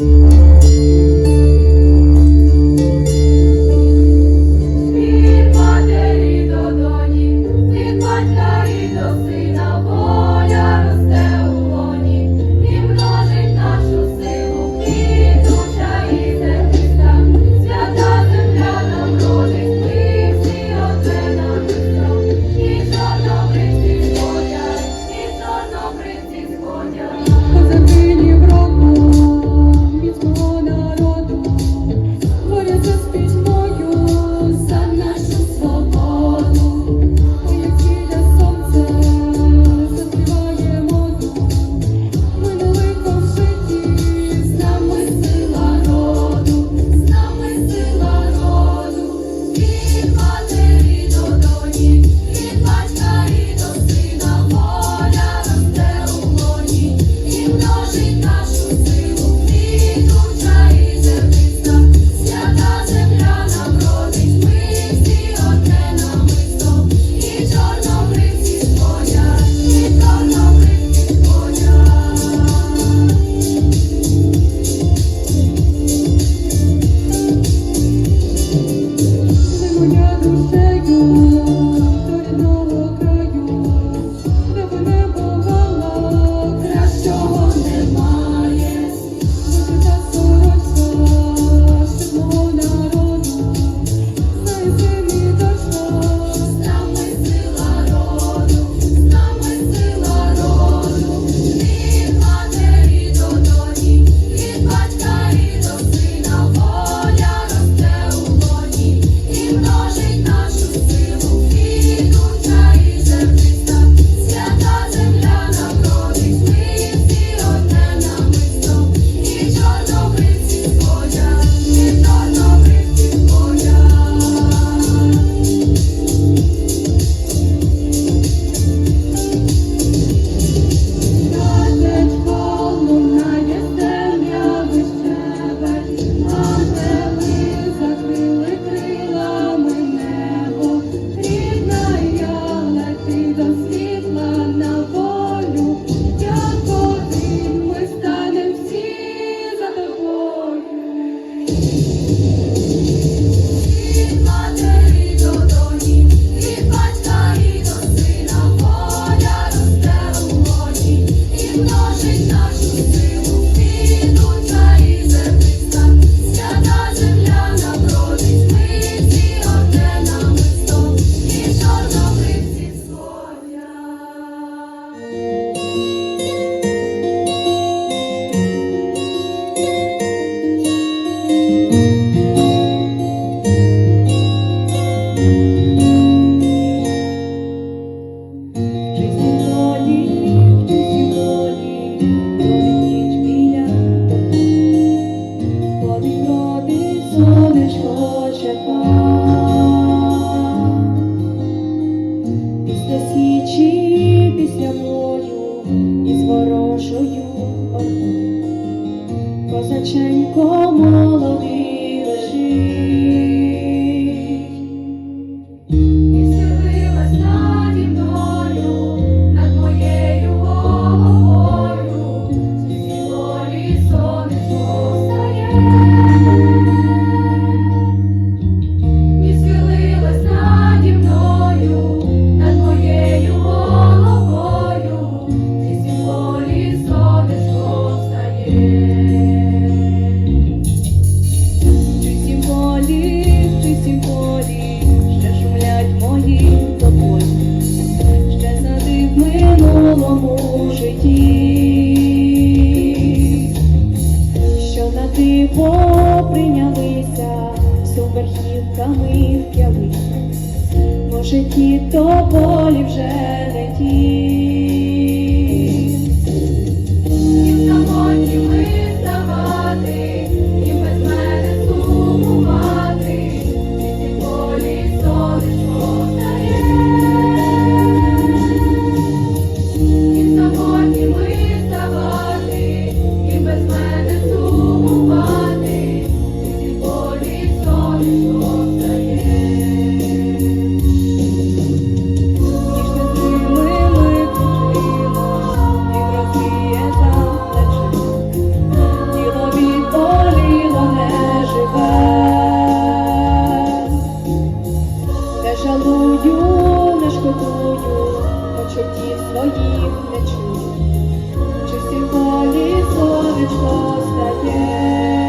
Música to fail. como самих явив, може ті то болі вже не ті. жалую, не шкодую, почуттів своїх не чую, чи всіх полі сонечко стає.